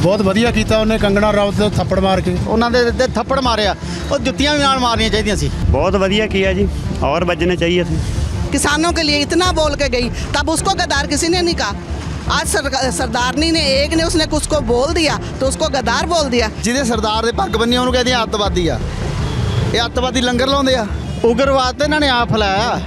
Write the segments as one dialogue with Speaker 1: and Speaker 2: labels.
Speaker 1: ਬਹੁਤ ਵਧੀਆ ਕੀਤਾ ਉਹਨੇ ਕੰਗਣਾ ਰਾਉਤ ਦੇ ਥੱਪੜ ਮਾਰ ਕੇ ਉਹਨਾਂ ਦੇ ਤੇ ਥੱਪੜ ਮਾਰਿਆ ਉਹ ਜੁੱਤੀਆਂ ਵੀ ਨਾਲ ਮਾਰਨੀਆਂ ਚਾਹੀਦੀਆਂ ਸੀ
Speaker 2: बहुत बढ़िया किया जी और बजने चाहिए थे
Speaker 3: किसानों के लिए इतना बोल के गई तब उसको गद्दार किसी ने नहीं कहा आज सर, सरदारनी ने एक ने उसने उसको बोल दिया तो उसको गद्दार बोल दिया
Speaker 1: ਜਿਹਦੇ ਸਰਦਾਰ ਦੇ ਪੱਗ ਬੰਨੀ ਉਹਨੂੰ ਕਹਿੰਦੇ ਅੱਤਵਾਦੀ ਆ ਇਹ ਅੱਤਵਾਦੀ ਲੰਗਰ ਲਾਉਂਦੇ ਆ ਉਗਰਵਾਦ ਤੇ ਇਹਨਾਂ ਨੇ ਆਪ ਫੈਲਾਇਆ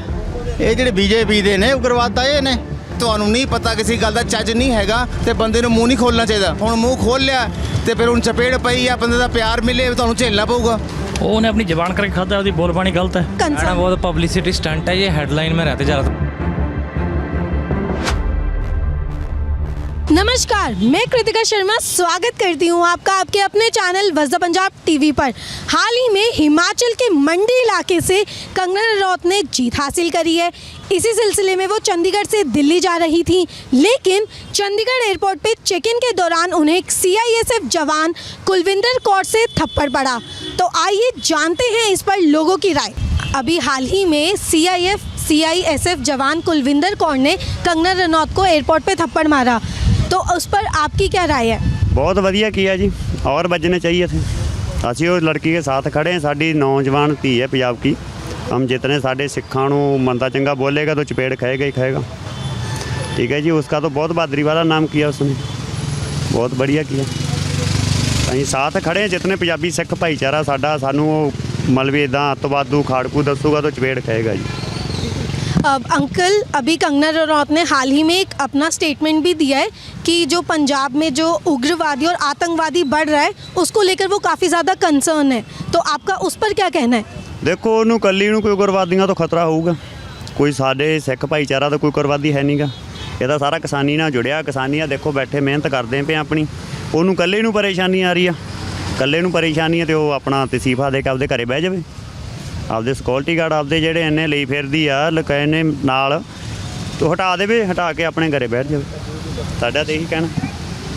Speaker 1: ਇਹ ਜਿਹੜੇ ਬੀਜੇਪੀ ਦੇ ਨੇ ਉਗਰਵਾਦ ਤਾਂ ਇਹ ਨੇ
Speaker 4: ਤੁਹਾਨੂੰ ਨਹੀਂ ਪਤਾ ਕਿਸੇ ਗੱਲ ਦਾ ਚੱਜ ਨਹੀਂ ਹੈਗਾ ਤੇ ਬੰਦੇ ਨੂੰ ਮੂੰਹ ਨਹੀਂ ਖੋਲਣਾ ਚਾਹੀਦਾ। ਹੁਣ ਮੂੰਹ ਖੋਲ ਲਿਆ ਤੇ ਫਿਰ ਹੁਣ ਚਪੇੜ ਪਈ ਆ ਬੰਦੇ ਦਾ ਪਿਆਰ ਮਿਲੇ ਤੁਹਾਨੂੰ ਝੇਲਣਾ ਪਊਗਾ।
Speaker 5: ਉਹਨੇ ਆਪਣੀ ਜ਼ਬਾਨ ਕਰਕੇ ਖਾਦਾ ਉਹਦੀ ਬੋਲਬਾਣੀ ਗਲਤ ਹੈ।
Speaker 6: ਬਹੁਤ ਪਬਲਿਸਿਟੀ ਸਟੰਟ ਹੈ ਇਹ ਹੈਡਲਾਈਨ ਮੇ ਰਹਤੇ ਜ਼ਿਆਦਾ
Speaker 7: नमस्कार, मैं कृतिका शर्मा स्वागत करती हूँ आपका आपके अपने चैनल वजदा पंजाब टीवी पर। हाल ही में हिमाचल के मंडी इलाके से कंगना रनौत ने जीत हासिल करी है। इसी सिलसिले में वो चंडीगढ़ से दिल्ली जा रही थी, लेकिन चंडीगढ़ एयरपोर्ट पे चेक इन के दौरान उन्हें एक सीआईएसएफ जवान कुलविंदर कौर से थप्पड़ पड़ा। तो आइए जानते हैं इस पर लोगों की राय। अभी हाल ही में सीआईएफ सीआईएसएफ जवान कुलविंदर कौर ने कंगना रनौत को एयरपोर्ट पे थप्पड़ मारा। उस पर आपकी क्या राय है
Speaker 2: बहुत बढ़िया किया जी और बजने चाहिए थे ਅਸੀਂ ਉਹ ਲੜਕੀ ਕੇ ਸਾਥ ਖੜੇ ਹਾਂ ਸਾਡੀ ਨੌਜਵਾਨ ਧੀ ਹੈ ਪੰਜਾਬ ਕੀ ਹਮ ਜਿਤਨੇ ਸਾਡੇ ਸਿੱਖਾਂ ਨੂੰ ਮੰਦਾ ਚੰਗਾ ਬੋਲੇਗਾ ਤਾਂ ਚਪੇੜ ਖਾਏਗਾ ਹੀ ਖਾਏਗਾ ठीक है जी उसका तो बहुत बहादुरी वाला नाम किया उसने ਬਹੁਤ बढ़िया किया ਅਸੀਂ ਸਾਥ ਖੜੇ ਹਾਂ ਜਿਤਨੇ ਪੰਜਾਬੀ ਸਿੱਖ ਭਾਈਚਾਰਾ ਸਾਡਾ ਸਾਨੂੰ ਉਹ ਮਲਵੇ ਇਦਾਂ ਅੱਤਵਾਦੂ ਖਾੜਕੂ ਦੱਸੂਗਾ ਤਾਂ ਚਪੇੜ ਖਾਏਗਾ ਜੀ
Speaker 7: अब अंकल अभी कंगना रनौत ने हाल ही में एक अपना स्टेटमेंट भी दिया है कि जो पंजाब में जो उग्रवादी और आतंकवादी बढ़ रहा है उसको लेकर वो काफ़ी ज़्यादा कंसर्न है तो आपका उस पर क्या कहना है
Speaker 2: ਦੇਖੋ ਉਹਨੂੰ ਕੱਲੀ ਨੂੰ ਕੋਈ ਉਗਰਵਾਦੀਆਂ ਤੋਂ ਖਤਰਾ ਹੋਊਗਾ ਕੋਈ ਸਾਡੇ ਸਿੱਖ ਭਾਈਚਾਰਾ ਦਾ ਕੋਈ ਉਗਰਵਾਦੀ ਹੈ ਨਹੀਂਗਾ ਇਹ ਤਾਂ ਸਾਰਾ ਕਿਸਾਨੀ ਨਾਲ ਜੁੜਿਆ ਕਿਸਾਨੀਆਂ ਦੇਖੋ ਬੈਠੇ ਮਿਹਨਤ ਕਰਦੇ ਪਏ ਆਪਣੀ ਉਹਨੂੰ ਕੱਲੇ ਨੂੰ ਪਰੇਸ਼ਾਨੀ ਆ ਰਹੀ ਆ ਕੱਲੇ ਨੂੰ ਪਰੇਸ਼ਾਨੀ ਹੈ ਤੇ ਉਹ ਆਪਣਾ ਤਸੀਫਾ ਦੇ ਕੇ ਆਪਦੇ ਘਰੇ ਬਹਿ ਜਾਵੇ ਆਪਦੇ ਸਿਕਿਉਰਿਟੀ ਗਾਰਡ ਆਪਦੇ ਜਿਹੜੇ ਐਨੇ ਲਈ ਫਿਰਦੀ ਆ ਲਕੈਨੇ ਨਾਲ ਤੋ ਹਟਾ ਦੇਵੇ ਹਟਾ ਕੇ ਆਪਣੇ ਘਰੇ ਬੈਠ ਜਾਵੇ ਸਾਡਾ ਤੇ ਇਹੀ ਕਹਿਣਾ।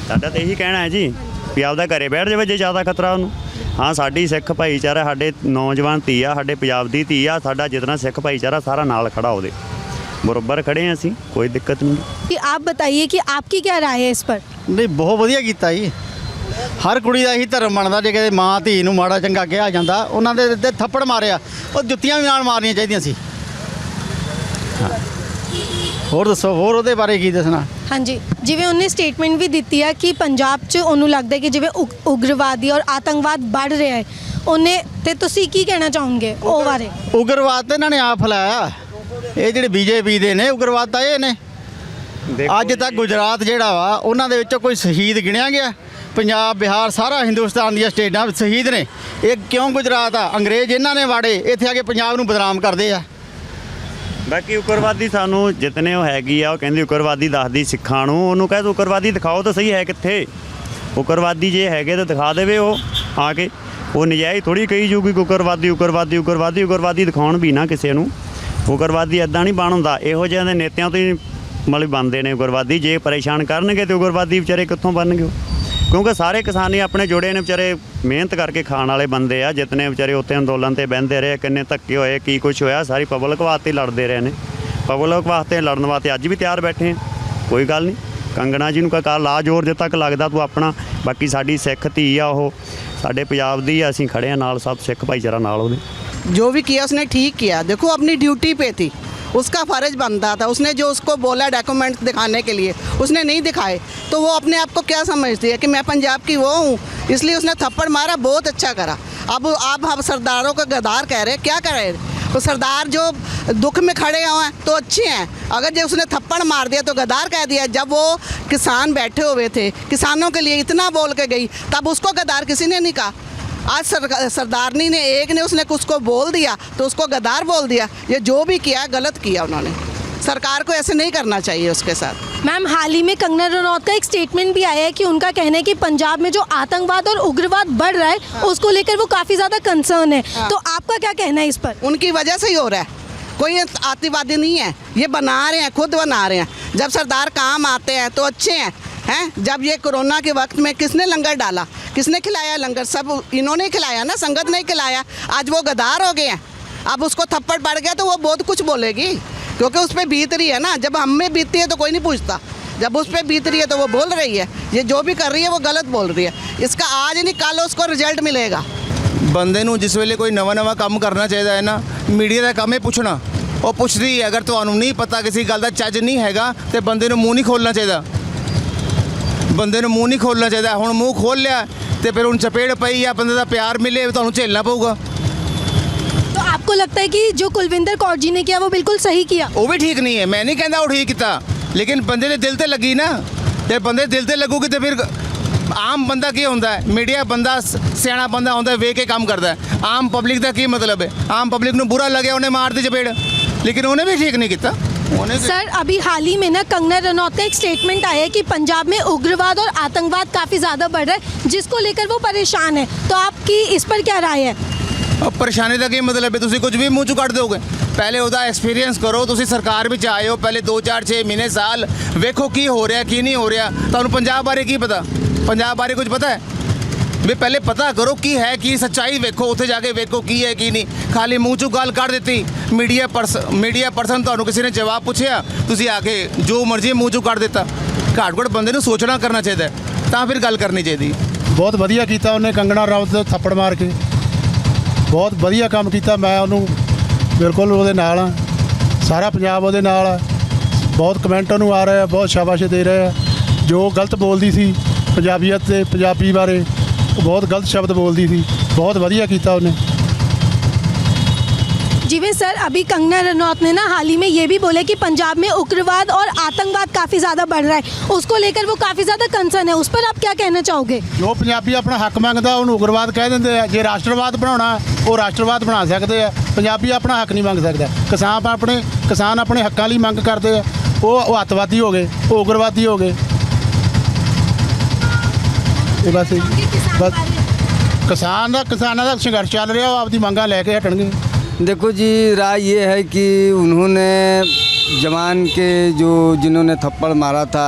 Speaker 2: ਸਾਡਾ ਤੇ ਇਹੀ ਕਹਿਣਾ ਹੈ ਜੀ ਵੀ ਆਪਦਾ ਘਰੇ ਬੈਠ ਜਾਵੇ ਜੇ ਜ਼ਿਆਦਾ ਖਤਰਾ ਉਹਨੂੰ। ਹਾਂ ਸਾਡੀ ਸਿੱਖ ਭਾਈਚਾਰਾ ਸਾਡੇ ਨੌਜਵਾਨ ਧੀ ਆ ਸਾਡੇ ਪੰਜਾਬ ਦੀ ਧੀ ਆ ਸਾਡਾ ਜਿਤਨਾ ਸਿੱਖ ਭਾਈਚਾਰਾ ਸਾਰਾ ਨਾਲ ਖੜਾ ਹੋਵੇ ਬਰੋਬਰ ਖੜੇ ਆ ਅਸੀਂ ਕੋਈ ਦਿੱਕਤ ਨਹੀਂ।
Speaker 7: ਕਿ ਆਪ ਬਤਾਈਏ ਕਿ ਆਪਕੀ ਕੀ رائے ਹੈ ਇਸ ਪਰ?
Speaker 1: ਨਹੀਂ ਬਹੁਤ ਵਧੀਆ ਕੀਤਾ ਜੀ। ਹਰ ਕੁੜੀ ਦਾ ਇਹੀ ਧਰਮ ਬਣਦਾ ਜੇ ਕਿਤੇ ਮਾਂ ਧੀ ਨੂੰ ਮਾੜਾ ਚੰਗਾ ਕਿਹਾ ਜਾਂਦਾ ਉਹਨਾਂ ਦੇ ਤੇ ਥੱਪੜ ਮਾਰਿਆ ਉਹ ਜੁੱਤੀਆਂ ਵੀ ਨਾਲ ਮਾਰਨੀਆਂ ਚਾਹੀਦੀਆਂ ਸੀ। ਹੋਰ ਦੱਸੋ ਹੋਰ ਉਹਦੇ ਬਾਰੇ ਕੀ ਦੱਸਣਾ?
Speaker 7: ਹਾਂਜੀ ਜਿਵੇਂ ਉਹਨੇ ਸਟੇਟਮੈਂਟ ਵੀ ਦਿੱਤੀ ਹੈ ਕਿ ਪੰਜਾਬ 'ਚ ਉਹਨੂੰ ਲੱਗਦਾ ਕਿ ਜਿਵੇਂ ਉਗ- ਉਗਰਵਾਦੀ ਔਰ ਆਤੰਕਵਾਦ ਵੱਧ ਰਿਹਾ ਹੈ ਉਹਨੇ ਤੇ ਤੁਸੀਂ ਕੀ ਕਹਿਣਾ ਚਾਹੋਗੇ ਉਹ ਬਾਰੇ?
Speaker 1: ਉਗਰਵਾਦ ਤੇ ਇਹਨਾਂ ਨੇ ਆਪ ਫੈਲਾਇਆ। ਇਹ ਜਿਹੜੇ ਬੀਜੇਪੀ ਦੇ ਨੇ ਉਗਰਵਾਦ ਤਾਂ ਇਹ ਨੇ। ਅੱਜ ਤੱਕ ਗੁਜਰਾਤ ਜਿਹੜਾ ਵਾ ਉਹਨਾਂ ਦੇ ਵਿੱਚੋਂ ਕੋਈ ਸ਼ਹੀਦ ਗਿਣਿਆ ਗਿਆ? ਪੰਜਾਬ, ਬਿਹਾਰ, ਸਾਰਾ ਹਿੰਦੁਸਤਾਨ ਦੀਆਂ ਸਟੇਟਾਂ ਸ਼ਹੀਦ ਨੇ। ਇਹ ਕਿਉਂ ਗੁਜਰਾਤ ਆ? ਅੰਗਰੇਜ਼ ਇਹਨਾਂ ਨੇ ਵਾੜੇ, ਇੱਥੇ ਆ ਕੇ ਪੰਜਾਬ ਨੂੰ ਬਦਨਾਮ ਕਰਦੇ ਆ।
Speaker 2: ਬਾਕੀ ਉਗਰਵਾਦੀ ਸਾਨੂੰ ਜਿਤਨੇ ਉਹ ਹੈਗੀ ਆ, ਉਹ ਕਹਿੰਦੀ ਉਗਰਵਾਦੀ ਦੱਸਦੀ ਸਿੱਖਾਂ ਨੂੰ, ਉਹਨੂੰ ਕਹੇ ਤੂੰ ਉਗਰਵਾਦੀ ਦਿਖਾਓ ਤਾਂ ਸਹੀ ਹੈ ਕਿੱਥੇ? ਉਗਰਵਾਦੀ ਜੇ ਹੈਗੇ ਤਾਂ ਦਿਖਾ ਦੇਵੇ ਉਹ, ਆ ਕੇ। ਉਹ ਨਜਾਇਜ਼ ਥੋੜੀ ਕਹੀ ਜੂਗੀ ਕਿ ਉਗਰਵਾਦੀ ਉਗਰਵਾਦੀ ਉਗਰਵਾਦੀ ਉਗਰਵਾਦੀ ਦਿਖਾਉਣ ਵੀ ਨਾ ਕਿਸੇ ਨੂੰ। ਉਗਰਵਾਦੀ ਐਦਾਂ ਨਹੀਂ ਬਣ ਹੁੰਦਾ, ਇਹੋ ਜਿਹਿਆਂ ਦੇ ਨੇਤਿਆਂ ਤੋਂ ਹੀ ਮਤਲਬ ਬਣਦੇ ਨੇ ਉਗਰਵਾਦੀ ਜੇ ਪਰੇਸ਼ਾਨ ਕਰਨਗੇ ਤੇ ਉਗਰਵਾਦੀ ਵਿਚਾਰੇ ਕਿੱਥੋਂ ਬਣਨਗੇ ਉਹ? ਕਿਉਂਕਿ ਸਾਰੇ ਕਿਸਾਨੀ ਆਪਣੇ ਜੁੜੇ ਨੇ ਵਿਚਾਰੇ ਮਿਹਨਤ ਕਰਕੇ ਖਾਣ ਵਾਲੇ ਬੰਦੇ ਆ ਜਿਤਨੇ ਵਿਚਾਰੇ ਉੱਥੇ ਅੰਦੋਲਨ ਤੇ ਬਹਿੰਦੇ ਰਹੇ ਕਿੰਨੇ ਧੱਕੇ ਹੋਏ ਕੀ ਕੁਝ ਹੋਇਆ ਸਾਰੀ ਪਬਲਿਕ ਵਾਸਤੇ ਹੀ ਲੜਦੇ ਰਹੇ ਨੇ ਪਬਲਿਕ ਵਾਸਤੇ ਲੜਨ ਵਾਸਤੇ ਅੱਜ ਵੀ ਤਿਆਰ ਬੈਠੇ ਆ ਕੋਈ ਗੱਲ ਨਹੀਂ ਕੰਗਣਾ ਜੀ ਨੂੰ ਕਾ ਕਾ ਲਾ ਜੋਰ ਜੇ ਤੱਕ ਲੱਗਦਾ ਤੂੰ ਆਪਣਾ ਬਾਕੀ ਸਾਡੀ ਸਿੱਖ ਧੀ ਆ ਉਹ ਸਾਡੇ ਪੰਜਾਬ ਦੀ ਆ ਅਸੀਂ ਖੜੇ ਆ ਨਾਲ ਸਭ ਸਿੱਖ ਭਾਈਚਾਰਾ ਨਾਲ ਉਹਦੇ
Speaker 3: जो भी किया उसने ठीक किया देखो अपनी ड्यूटी पे थी उसका फ़र्ज़ बनता था। उसने जो उसको बोला डॉक्यूमेंट दिखाने के लिए, उसने नहीं दिखाए। तो वो अपने आप को क्या समझती है कि मैं पंजाब की वो हूँ? इसलिए उसने थप्पड़ मारा, बहुत अच्छा करा। अब आप हम सरदारों को गदार कह रहे हैं, क्या कह रहे तो सरदार जो दुख में खड़े हैं तो अच्छे हैं। अगर जो उसने थप्पड़ मार दिया तो गदार कह दिया, जब वो किसान बैठे हुए थे, किसानों के लिए इतना बोल के गई, तब उसको गदार किसी ने नहीं कहा। आज सर, सरदारनी ने एक ने उसने उसको बोल दिया तो उसको गदार बोल दिया। ये जो भी किया गलत किया उन्होंने। सरकार को ऐसे नहीं करना चाहिए उसके साथ।
Speaker 7: मैम हाल ही में कंगना रनौत का एक स्टेटमेंट भी आया है कि उनका कहना है कि पंजाब में जो आतंकवाद और उग्रवाद बढ़ रहा है हाँ। उसको लेकर वो काफ़ी ज़्यादा कंसर्न है। हाँ। तो आपका क्या कहना है इस पर?
Speaker 3: उनकी वजह से ही हो रहा है। कोई आतिवादी नहीं है। ये बना रहे हैं खुद बना रहे हैं। जब सरदार काम आते हैं तो अच्छे हैं। हैं जब ये कोरोना के वक्त में किसने लंगर डाला किसने खिलाया लंगर सब इन्होंने खिलाया ना संगत ने खिलाया आज वो गदार हो गए हैं अब उसको थप्पड़ पड़ गया तो वो बहुत कुछ बोलेगी क्योंकि उस पर बीत रही है ना जब हम में बीतती है तो कोई नहीं पूछता जब उस पर बीत रही है तो वो बोल रही है ये जो भी कर रही है वो गलत बोल रही है इसका आज नहीं कल उसको रिजल्ट मिलेगा
Speaker 4: ਬੰਦੇ ਨੂੰ ਜਿਸ ਵੇਲੇ ਕੋਈ ਨਵਾਂ ਨਵਾਂ ਕੰਮ ਕਰਨਾ ਚਾਹੀਦਾ ਹੈ ਨਾ ਮੀਡੀਆ ਦਾ ਕੰਮ ਹੈ ਪੁੱਛਣਾ ਉਹ ਪੁੱਛਦੀ ਹੈ ਅਗਰ ਤੁਹਾਨੂੰ ਨਹੀਂ ਪਤਾ ਕਿਸੇ ਗੱਲ ਦਾ ਚੱਜ ਨਹੀਂ ਹੈਗਾ ਤੇ ਬੰਦੇ ਨੂੰ ਮੂੰਹ ਨਹੀਂ ਖੋਲਣਾ ਚਾਹੀਦਾ ਬੰਦੇ ਨੂੰ ਮੂੰਹ ਨਹੀਂ ਖੋਲਣਾ ਚਾਹੀਦਾ ਹੁਣ ਮੂੰਹ ਖੋਲ ਲਿਆ ਤੇ ਫਿਰ ਹੁਣ ਚਪੇੜ ਪਈ ਆ ਬੰਦੇ ਦਾ ਪਿਆਰ ਮਿਲੇ ਤੁਹਾਨੂੰ ਝੇਲਣਾ ਪਊਗਾ
Speaker 7: तो आपको लगता है कि जो कुलविंदर कौर जी ने किया वो बिल्कुल सही किया
Speaker 4: ਉਹ ਵੀ ਠੀਕ ਨਹੀਂ ਹੈ ਮੈਂ ਨਹੀਂ ਕਹਿੰਦਾ ਉਹ ਠੀਕ ਕੀਤਾ ਲੇਕਿਨ ਬੰਦੇ ਦੇ ਦਿਲ ਤੇ ਲੱਗੀ ਨਾ ਤੇ ਬੰਦੇ ਦੇ ਦਿਲ ਤੇ ਲੱਗੂਗੀ ਤੇ ਫਿਰ ਆਮ ਬੰਦਾ ਕੀ ਹੁੰਦਾ ਹੈ ਮੀਡੀਆ ਬੰਦਾ ਸ- ਸਿਆਣਾ ਬੰਦਾ ਹੁੰਦਾ ਹੈ, ਵੇਖ ਕੇ ਕੰਮ ਕਰਦਾ ਹੈ ਆਮ ਪਬਲਿਕ ਦਾ ਕੀ ਮਤਲਬ ਹੈ ਆਮ ਪਬਲਿਕ ਨੂੰ ਬੁਰਾ ਲੱਗਿਆ ਉਹਨੇ ਮਾਰ ਦੀ ਚਪੇੜ ਲੇਕਿਨ ਉਹਨੇ ਵੀ ਠੀਕ ਨਹੀਂ ਕੀਤਾ ਉਹਨੇ
Speaker 7: सर अभी हाल ही में ना कंगना रनौत का एक स्टेटमेंट आया है कि पंजाब में उग्रवाद और आतंकवाद काफ़ी ज़्यादा बढ़ रहा है जिसको लेकर वो परेशान है तो आपकी इस पर क्या राय है
Speaker 4: ਉਹ ਪਰੇਸ਼ਾਨੀ ਦਾ ਕੀ ਮਤਲਬ ਹੈ ਤੁਸੀਂ ਕੁਝ ਵੀ ਮੂੰਹ ਚੋਂ ਕੱਢ ਦਿਓਗੇ ਪਹਿਲੇ ਉਹਦਾ ਐਕਸਪੀਰੀਅੰਸ ਕਰੋ ਤੁਸੀਂ ਸਰਕਾਰ ਵਿੱਚ ਆਏ ਹੋ ਪਹਿਲੇ 2 4 6 ਮਹੀਨੇ ਸਾਲ ਵੇਖੋ ਕੀ ਹੋ ਰਿਹਾ ਕੀ ਨਹੀਂ ਹੋ ਰਿਹਾ ਤੁਹਾਨੂੰ ਪੰਜਾਬ ਬਾਰੇ ਕੀ ਪਤਾ ਪੰਜਾਬ ਬਾਰੇ ਕੁਝ ਪਤਾ ਹੈ ਵੀ ਪਹਿਲੇ ਪਤਾ ਕਰੋ ਕੀ ਹੈ, ਕੀ ਸੱਚਾਈ ਵੇਖੋ, ਉੱਥੇ ਜਾ ਕੇ ਵੇਖੋ ਕੀ ਹੈ, ਕੀ ਨਹੀਂ। ਖਾਲੀ ਮੂੰਹ ਚੋਂ ਗੱਲ ਕੱਢ ਦਿੱਤੀ। ਮੀਡੀਆ ਪਰਸ ਮੀਡੀਆ ਪਰਸਨ ਤੁਹਾਨੂੰ ਕਿਸੇ ਨੇ ਜਵਾਬ ਪੁੱਛਿਆ, ਤੁਸੀਂ ਆ ਕੇ ਜੋ ਮਰਜ਼ੀ ਮੂੰਹ ਚੋਂ ਕੱਢ ਦਿੱਤਾ। ਘੱਟ ਘੱਟ ਬੰਦੇ ਨੂੰ ਸੋਚਣਾ ਕਰਨਾ ਚਾਹੀਦਾ ਤਾਂ ਫਿਰ ਗੱਲ ਕਰਨੀ ਚਾਹੀਦੀ
Speaker 8: ਬਹੁਤ ਵਧੀਆ ਕੀਤਾ ਉਹਨੇ ਕੰਗਣਾ ਰਾਉਤ ਦੇ ਥੱਪੜ ਮਾਰ ਕੇ। ਬਹੁਤ ਵਧੀਆ ਕੰਮ ਕੀਤਾ, ਮੈਂ ਉਹਨੂੰ ਬਿਲਕੁਲ ਉਹਦੇ ਨਾਲ ਆ ਸਾਰਾ ਪੰਜਾਬ ਉਹਦੇ ਨਾਲ ਆ। ਬਹੁਤ ਕਮੈਂਟ ਉਹਨੂੰ ਆ ਰਹੇ ਆ ਬਹੁਤ ਸ਼ਾਬਾਸ਼ ਦੇ ਰਹੇ ਆ ਜੋ ਗਲਤ ਬੋਲਦੀ ਸੀ, ਪੰਜਾਬੀਅਤ ਤੇ ਪੰਜਾਬੀ ਬਾਰੇ। ਬਹੁਤ ਗਲਤ ਸ਼ਬਦ ਬੋਲਦੀ ਸੀ ਬਹੁਤ ਵਧੀਆ ਕੀਤਾ ਉਹਨੇ
Speaker 7: जिवे सर अभी कंगना रनौत ने ना हाल ही में ये भी बोले कि पंजाब में उग्रवाद और आतंकवाद काफ़ी ज़्यादा बढ़ रहा है उसको लेकर वो काफ़ी ज़्यादा कंसर्न है उस पर आप क्या कहना चाहोगे
Speaker 8: ਜੋ ਪੰਜਾਬੀ ਆਪਣਾ ਹੱਕ ਮੰਗਦਾ ਉਹਨੂੰ ਉਗਰਵਾਦ ਕਹਿ ਦਿੰਦੇ ਆ ਜੇ ਰਾਸ਼ਟਰਵਾਦ ਬਣਾਉਣਾ ਉਹ ਰਾਸ਼ਟਰਵਾਦ ਬਣਾ ਸਕਦੇ ਆ ਪੰਜਾਬੀ ਆਪਣਾ ਹੱਕ ਨਹੀਂ ਮੰਗ ਸਕਦਾ ਕਿਸਾਨ ਆਪਣੇ ਕਿਸਾਨ ਆਪਣੇ ਹੱਕਾਂ ਲਈ ਮੰਗ ਕਰਦੇ ਆ ਉਹ ਉਹ ਅੱਤਵਾਦੀ ਹੋ ਗਏ ਉਹ ਉਗਰਵਾਦੀ ਹੋ ਗਏ ਇਹ ਬਸ ਬਸ ਕਿਸਾਨ ਦਾ ਕਿਸਾਨਾਂ ਦਾ ਸੰਘਰਸ਼ ਚੱਲ ਰਿਹਾ ਉਹ ਆਪਦੀ ਮੰਗਾਂ ਲੈ ਕੇ ਹਟਣਗੇ
Speaker 9: देखो जी राय ये है कि उन्होंने जवान के जो जिन्होंने थप्पड़ मारा था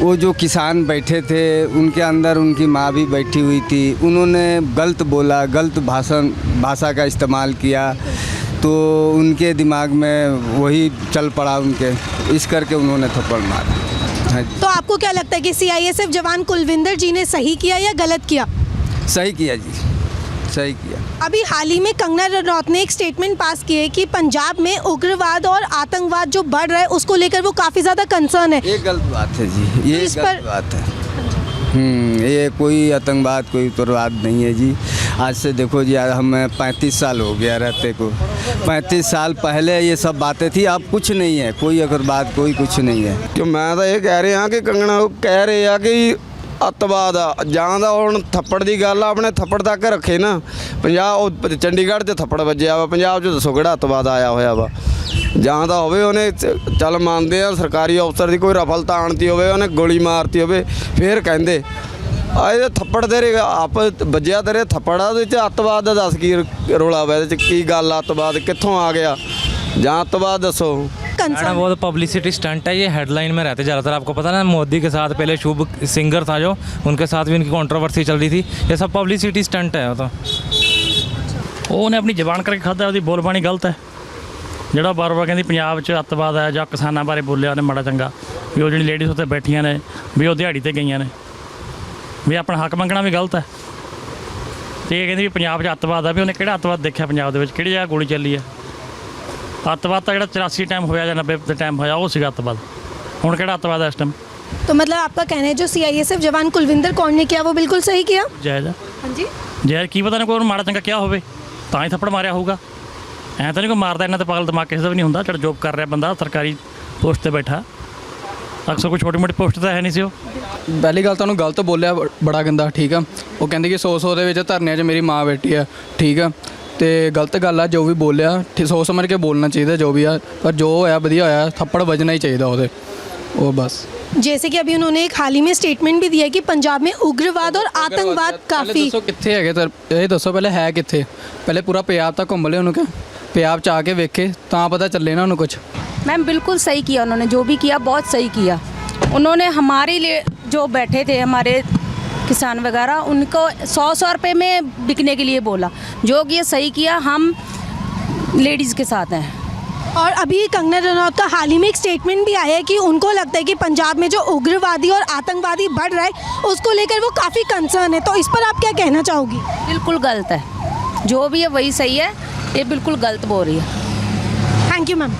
Speaker 9: वो जो किसान बैठे थे उनके अंदर उनकी माँ भी बैठी हुई थी उन्होंने गलत बोला गलत भाषण भाषा का इस्तेमाल किया तो उनके दिमाग में वही चल पड़ा उनके इस करके उन्होंने थप्पड़ मारा हाँ जी
Speaker 7: तो आपको क्या लगता है कि सीआईएसएफ जवान कुलविंदर जी ने सही किया या गलत किया
Speaker 9: सही किया जी सही किया।
Speaker 7: अभी हाल ही में कंगना रनौत ने एक स्टेटमेंट पास किए है कि पंजाब में उग्रवाद और आतंकवाद जो बढ़ रहा है उसको लेकर वो काफ़ी ज़्यादा कंसर्न है।
Speaker 9: ये गलत बात है जी ये तो
Speaker 7: इस
Speaker 9: गलत
Speaker 7: पर...
Speaker 9: बात है। हम्म, ये कोई आतंकवाद कोई उत्तरवाद नहीं है जी। आज से देखो जी यार हमें पैंतीस साल हो गया रहते को। पैंतीस साल पहले ये सब बातें थी अब कुछ नहीं है। कोई अगर बात कोई कुछ नहीं है।
Speaker 10: तो मैं तो ये कह रहे हैं कि कंगना कह रहे हैं कि ਅੱਤਵਾਦ ਆ। ਜਾਂ ਦਾ ਹੁਣ ਥੱਪੜ ਦੀ ਗੱਲ ਆ, ਆਪਣੇ ਥੱਪੜ ਤੱਕ ਰੱਖੇ ਨਾ। ਪੰਜਾਬ, ਉਹ ਚੰਡੀਗੜ੍ਹ 'ਚ ਥੱਪੜ ਵੱਜਿਆ ਵਾ। ਪੰਜਾਬ 'ਚ ਦੱਸੋ ਕਿਹੜਾ ਅੱਤਵਾਦ ਆਇਆ ਹੋਇਆ ਵਾ। ਜਾਂ ਤਾਂ ਹੋਵੇ ਉਹਨੇ ਚੱਲ ਮੰਨਦੇ ਆ, ਸਰਕਾਰੀ ਅਫਸਰ ਦੀ ਕੋਈ ਰਫਲ ਤਾਂ ਆਣਤੀ ਹੋਵੇ, ਉਹਨੇ ਗੋਲੀ ਮਾਰਤੀ ਹੋਵੇ, ਫੇਰ ਕਹਿੰਦੇ। ਆ ਇਹਦੇ ਥੱਪੜ ਤੇਰੇ ਆਪ ਵੱਜਿਆ ਤੇਰੇ ਥੱਪੜ ਆ ਉਹਦੇ 'ਚ ਅੱਤਵਾਦ ਦਾ ਦੱਸ ਕੀ ਰੋਲਾ ਵਾ ਇਹਦੇ 'ਚ ਕੀ ਗੱਲ ਅੱਤਵਾਦ ਕਿੱਥੋਂ ਆ ਗਿਆ? ਜਾਂ ਅੱਤਵਾਦ ਦੱਸੋ
Speaker 6: मैडम
Speaker 7: कंसर्न
Speaker 6: वो तो पब्लिसिटी स्टंट है ये हेडलाइन में रहते ज़्यादातर आपको पता ना मोदी के साथ पहले शुभ सिंगर था जो उनके साथ भी उनकी कंट्रोवर्सी चल रही थी ये सब पब्लिसिटी स्टंट है वो तो
Speaker 5: ਉਹ ਉਹਨੇ ਆਪਣੀ ਜ਼ਬਾਨ ਕਰਕੇ ਖਾਦਾ ਉਹਦੀ ਬੋਲਬਾਣੀ ਗਲਤ ਹੈ ਜਿਹੜਾ ਬਾਰ-ਬਾਰ ਕਹਿੰਦੀ ਪੰਜਾਬ 'ਚ ਅੱਤਵਾਦ ਹੈ ਜਾਂ ਕਿਸਾਨਾਂ ਬਾਰੇ ਬੋਲਿਆ ਉਹਨੇ ਮਾੜਾ ਚੰਗਾ ਵੀ ਉਹ ਜਿਹੜੀ ਲੇਡੀਜ਼ ਉੱਤੇ ਬੈਠੀਆਂ ਨੇ ਵੀ ਉਹ ਦਿਹਾੜੀ ਤੇ ਗਈਆਂ ਨੇ ਵੀ ਆਪਣਾ ਹੱਕ ਮੰਗਣਾ ਵੀ ਗਲਤ ਹੈ ਤੇ ਇਹ ਕਹਿੰਦੀ ਵੀ ਪੰਜਾਬ 'ਚ ਅੱਤਵਾਦ ਆ ਵੀ ਉਹਨੇ ਕਿਹੜਾ ਅੱਤਵਾਦ ਦੇਖਿਆ ਪੰਜਾਬ ਦੇ ਵਿੱਚ ਕਿਹੜੀ ਜਗ੍ਹਾ ਗੋਲੀ ਚੱਲੀ ਹੈ ਅੱਤਵਾਦ ਤਾਂ ਜਿਹੜਾ 84 ਟਾਈਮ ਹੋਇਆ ਜਾਂ 90 ਦੇ ਟਾਈਮ ਹੋਇਆ ਉਹ ਸੀਗਾ ਅੱਤਵਾਦ ਹੁਣ ਕਿਹੜਾ ਅੱਤਵਾਦ ਹੈ ਇਸ ਟਾਈਮ
Speaker 7: तो मतलब आपका कहना है जो सीआईएसएफ जवान कुलविंदर कौर ने किया वो बिल्कुल सही किया
Speaker 5: ਜਾਇਜ਼ ਆ
Speaker 7: हाँ जी
Speaker 5: ਜਾਇਜ਼ ਕੀ ਪਤਾ ਨਾ ਕੋਈ ਉਹਨੂੰ ਮਾੜਾ ਚੰਗਾ ਕਿਹਾ ਹੋਵੇ ਤਾਂ ਹੀ ਥੱਪੜ ਮਾਰਿਆ ਹੋਊਗਾ ਐਂ ਤਾਂ ਨਹੀਂ ਕੋਈ ਮਾਰਦਾ ਇਹਨਾਂ ਤੇ ਪਾਗਲ ਦਿਮਾਗ ਕਿਸੇ ਦਾ ਵੀ ਨਹੀਂ ਹੁੰਦਾ ਜਿਹੜਾ ਜੋਬ ਕਰ ਰਿਹਾ ਬੰਦਾ ਸਰਕਾਰੀ ਪੋਸਟ ਤੇ ਬੈਠਾ ਅਕਸਰ ਕੋਈ ਛੋਟੀ ਮੋਟੀ ਪੋਸਟ ਤਾਂ ਹੈ ਨਹੀਂ ਸੀ ਉਹ
Speaker 11: ਪਹਿਲੀ ਗੱਲ ਤਾਂ ਉਹਨੂੰ ਗਲਤ ਬੋਲਿਆ ਬ- ਬੜਾ ਗੰਦਾ ਠੀਕ ਆ ਉਹ ਕਹਿੰਦੀ ਕਿ 100 100 ਦੇ ਵਿੱਚ ਧਰਨਿਆਂ 'ਚ ਮੇਰੀ ਮਾਂ ਬੈਠੀ ਆ ਠੀਕ ਆ ਤੇ ਗਲਤ ਗੱਲ ਆ ਜੋ ਵੀ ਬੋਲਿਆ ਠੀ- ਸੋਚ ਸਮਝ ਕੇ ਬੋਲਣਾ ਚਾਹੀਦਾ ਜੋ ਵੀ ਆ ਪਰ ਜੋ ਹੋਇਆ ਵਧੀਆ ਹੋਇਆ ਥੱਪੜ ਵੱਜਣਾ ਹੀ ਚਾਹੀਦਾ ਉਹਦੇ ਉਹ ਬਸ
Speaker 7: जैसे कि अभी उन्होंने एक हाल ही में स्टेटमेंट भी दिया है कि पंजाब में उग्रवाद और आतंकवाद
Speaker 11: ਪਹਿਲੇ
Speaker 7: काफ़ी
Speaker 11: ਦੱਸੋ ਕਿੱਥੇ ਹੈਗੇ ਤਾਂ ਇਹ ਦੱਸੋ ਪਹਿਲੇ ਹੈ ਕਿੱਥੇ ਪਹਿਲੇ ਪੂਰਾ ਪੰਜਾਬ ਤਾਂ ਘੁੰਮ ਲਿਆ ਉਹਨੂੰ ਕਿ ਪੰਜਾਬ 'ਚ ਆ ਕੇ ਵੇਖੇ ਤਾਂ ਪਤਾ ਚੱਲੇ ਨਾ ਉਹਨੂੰ ਕੁਝ
Speaker 12: मैम बिल्कुल सही किया उन्होंने जो भी किया बहुत सही किया उन्होंने हमारे लिए जो बैठे थे हमारे किसान वगैरह उनको सौ सौ रुपये में बिकने के लिए बोला। जो कि ये सही किया हम लेडीज़ के साथ हैं।
Speaker 7: और अभी कंगना रनौत का हाल ही में एक स्टेटमेंट भी आया है कि उनको लगता है कि पंजाब में जो उग्रवादी और आतंकवादी बढ़ रहा है उसको लेकर वो काफ़ी कंसर्न है। तो इस पर आप क्या कहना चाहोगी?
Speaker 12: बिल्कुल गलत है। जो भी है वही सही है। ये बिल्कुल गलत बोल रही है।
Speaker 7: थैंक यू मैम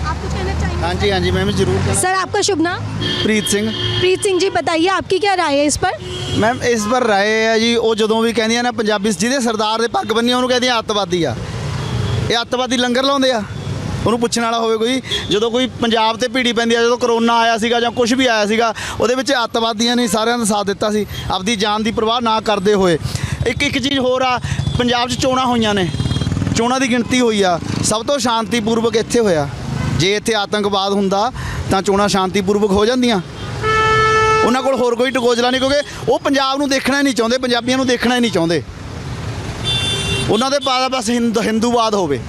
Speaker 7: आप कुछ कहना चाहेंगे
Speaker 1: ਹਾਂਜੀ ਹਾਂਜੀ ਮੈਂ ਵੀ ਜ਼ਰੂਰ ਕਹਿਣਾ।
Speaker 7: सर आपका शुभ नाम
Speaker 1: ਪ੍ਰੀਤ ਸਿੰਘ
Speaker 7: प्रीत सिंह जी बताइए आपकी क्या राय है इस पर
Speaker 1: ਮੈਮ ਇਸ ਪਰ ਰਾਏ ਹੈ ਜੀ ਉਹ ਜਦੋਂ ਵੀ ਕਹਿੰਦੀਆਂ ਨੇ ਪੰਜਾਬੀ ਜਿਹਦੇ ਸਰਦਾਰ ਦੇ ਪੱਗ ਬੰਨੀ ਉਹਨੂੰ ਕਹਿੰਦੀਆਂ ਅੱਤਵਾਦੀ ਆ ਇਹ ਅੱਤਵਾਦੀ ਲੰਗਰ ਲਾਉਂਦੇ ਆ ਉਹਨੂੰ ਪੁੱਛਣ ਵਾਲਾ ਹੋਵੇ ਕੋਈ ਜਦੋਂ ਕੋਈ ਪੰਜਾਬ ਤੇ ਭੀੜੀ ਪੈਂਦੀ ਆ ਜਦੋਂ ਕਰੋਨਾ ਆਇਆ ਸੀਗਾ ਜਾਂ ਕੁਝ ਵੀ ਆਇਆ ਸੀਗਾ ਉਹਦੇ ਵਿੱਚ ਅੱਤਵਾਦੀਆਂ ਨੇ ਸਾਰਿਆਂ ਦਾ ਸਾਥ ਦਿੱਤਾ ਸੀ ਆਪਦੀ ਜਾਨ ਦੀ ਪਰਵਾਹ ਨਾ ਕਰਦੇ ਹੋਏ ਇੱਕ ਇੱਕ ਚੀਜ਼ ਹੋਰ ਆ ਪੰਜਾਬ 'ਚ ਚੋਣਾਂ ਹੋਈਆਂ ਨੇ ਚੋਣਾਂ ਦੀ ਗਿਣਤੀ ਹੋਈ ਆ ਸਭ ਤੋਂ ਸ਼ਾਂਤੀਪੂਰਵਕ ਇੱਥੇ ਹੋਇਆ ਜੇ ਇੱਥੇ ਆਤੰਕਵਾਦ ਹੁੰਦਾ ਤਾਂ ਚੋਣਾਂ ਸ਼ਾਂਤੀਪੂਰਵਕ ਹੋ ਜਾਂਦੀਆਂ ਉਹਨਾਂ ਕੋਲ ਹੋਰ ਕੋਈ ਟਕੋਜਲਾ ਨਹੀਂ ਕਿਉਂਕਿ ਉਹ ਪੰਜਾਬ ਨੂੰ ਦੇਖਣਾ ਹੀ ਨਹੀਂ ਚਾਹੁੰਦੇ ਪੰਜਾਬੀਆਂ ਨੂੰ ਦੇਖਣਾ ਹੀ ਨਹੀਂ ਚਾਹੁੰਦੇ ਉਹਨਾਂ ਦੇ ਪਾਦਾ ਬਸ ਹਿੰਦ ਹਿੰਦੂਵਾਦ ਹੋਵੇ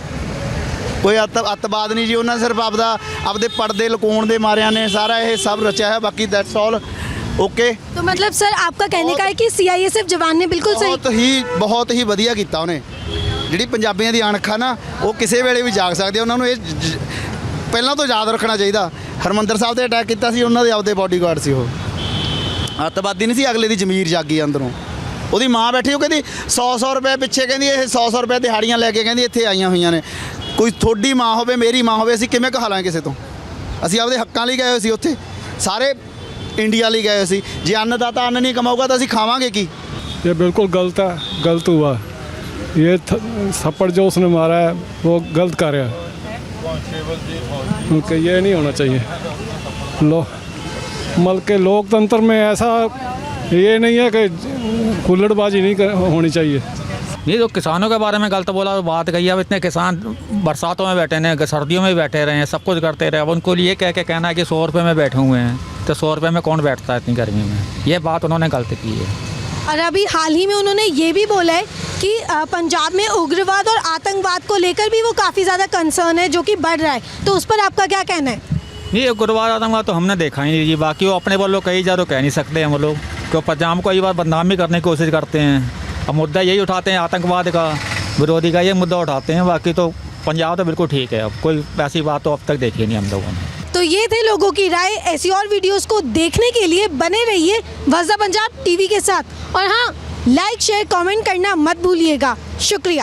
Speaker 1: ਕੋਈ ਅੱਤ ਅੱਤਵਾਦ ਨਹੀਂ ਜੀ ਉਹਨਾਂ ਸਿਰਫ ਆਪਦਾ ਆਪਦੇ ਪਰਦੇ ਲੁਕਾਉਣ ਦੇ ਮਾਰਿਆਂ ਨੇ ਸਾਰਾ ਇਹ ਸਭ ਰਚਿਆ ਹੈ ਬਾਕੀ ਦੈਟਸ ਆਲ ਓਕੇ
Speaker 7: तो मतलब सर आपका कहने का है कि सीआईएसएफ जवान ने बिल्कुल सही
Speaker 1: ਬਹੁਤ ਹੀ ਬਹੁਤ ਹੀ ਵਧੀਆ ਕੀਤਾ ਉਹਨੇ ਜਿਹੜੀ ਪੰਜਾਬੀਆਂ ਦੀ ਅਣਖ ਆ ਨਾ ਉਹ ਕਿਸੇ ਵੇਲੇ ਵੀ ਜਾਗ ਸਕਦੇ ਆ। ਉਹਨਾਂ ਨੂੰ ਇਹ ਜ- ਜ- ਪਹਿਲਾਂ ਤੋਂ ਯਾਦ ਰੱਖਣਾ ਚਾਹੀਦਾ। ਹਰਮੰਦਰ ਸਾਹਿਬ ਤੇ ਅਟੈਕ ਕੀਤਾ ਸੀ, ਉਹਨਾਂ ਦੇ ਆਪਦੇ ਬਾਡੀਗਾਰਡ ਸੀ ਉਹ। ਅੱਤਵਾਦੀ ਨਹੀਂ ਸੀ, ਅਗਲੇ ਦੀ ਜ਼ਮੀਰ ਜਾਗੀ ਅੰਦਰੋਂ। ਉਹਦੀ ਮਾਂ ਬੈਠੀ, ਉਹ ਕਹਿੰਦੀ 100-100 ਰੁਪਏ ਪਿੱਛੇ ਕਹਿੰਦੀ, ਇਹ 100-100 ਰੁਪਏ ਦਿਹਾੜੀਆਂ ਲੈ ਕੇ ਕਹਿੰਦੀ, ਇੱਥੇ ਆਈਆਂ ਹੋਈਆਂ ਨੇ। ਕੋਈ ਥੋੜੀ ਮਾਂ ਹੋਵੇ, ਮੇਰੀ ਮਾਂ ਹੋਵੇ, ਅਸੀਂ ਕਿਵੇਂ ਕਹਾਲਾਂ ਕਿਸੇ ਤੋਂ? ਅਸੀਂ ਆਪਦੇ ਹੱਕਾਂ ਲਈ ਗਏ ਹੋਏ ਸੀ ਉੱਥੇ। ਸਾਰੇ ਇੰਡੀਆ ਲਈ ਗਏ ਹੋਏ ਸੀ। ਜੇ ਅੰਨ ਦਾ ਤਾਂ ਅੰਨ ਨਹੀਂ ਕਮਾਊਗਾ, ਤਾਂ ਅਸੀਂ ਖਾਵਾਂਗੇ ਕੀ?
Speaker 8: ਇਹ ਬਿਲਕੁਲ ਗਲਤ ਹੈ ਗਲਤ ਹੁਆ। ਇਹ ਥੱਪੜ ਜੋ ਉਸਨੇ ਮਾਰਾ ਹੈ ਉਹ ਗਲਤ ਕਰ ਰਿਹਾ। उनके ये नहीं होना चाहिए। लो मल के लोकतंत्र में ऐसा ये नहीं है कि हुल्लड़बाजी नहीं कर, होनी चाहिए।
Speaker 6: ये जो किसानों के बारे में गलत बोला तो बात कही अब इतने किसान बरसातों में बैठे हैं सर्दियों में बैठे रहे हैं सब कुछ करते रहे अब उनको ये कह के कहना है कि सौ रुपये में बैठे हुए हैं तो सौ रुपये में कौन बैठता है इतनी गर्मी में? ये बात उन्होंने गलत की है।
Speaker 7: और अभी हाल ही में उन्होंने ये भी बोला है कि पंजाब में उग्रवाद और आतंकवाद को लेकर भी वो काफ़ी ज़्यादा कंसर्न है जो कि बढ़ रहा है। तो उस पर आपका क्या कहना है?
Speaker 6: ये गुरुवार आतंकवाद तो हमने देखा ही नहीं जी। बाकी वो अपने वालों कही जा तो कह नहीं सकते हम लोग। क्यों पंजाब को कई बार बदनाम भी करने की कोशिश करते हैं। अब मुद्दा यही उठाते हैं आतंकवाद का विरोधी का ये मुद्दा उठाते हैं। बाकी तो पंजाब तो बिल्कुल ठीक है। अब कोई ऐसी बात तो अब तक देखी नहीं हम लोगों ने।
Speaker 7: तो ये थे लोगों की राय। ऐसी और वीडियोस को देखने के लिए बने रहिए वजा पंजाब टीवी के साथ। और हाँ लाइक शेयर कमेंट करना मत भूलिएगा शुक्रिया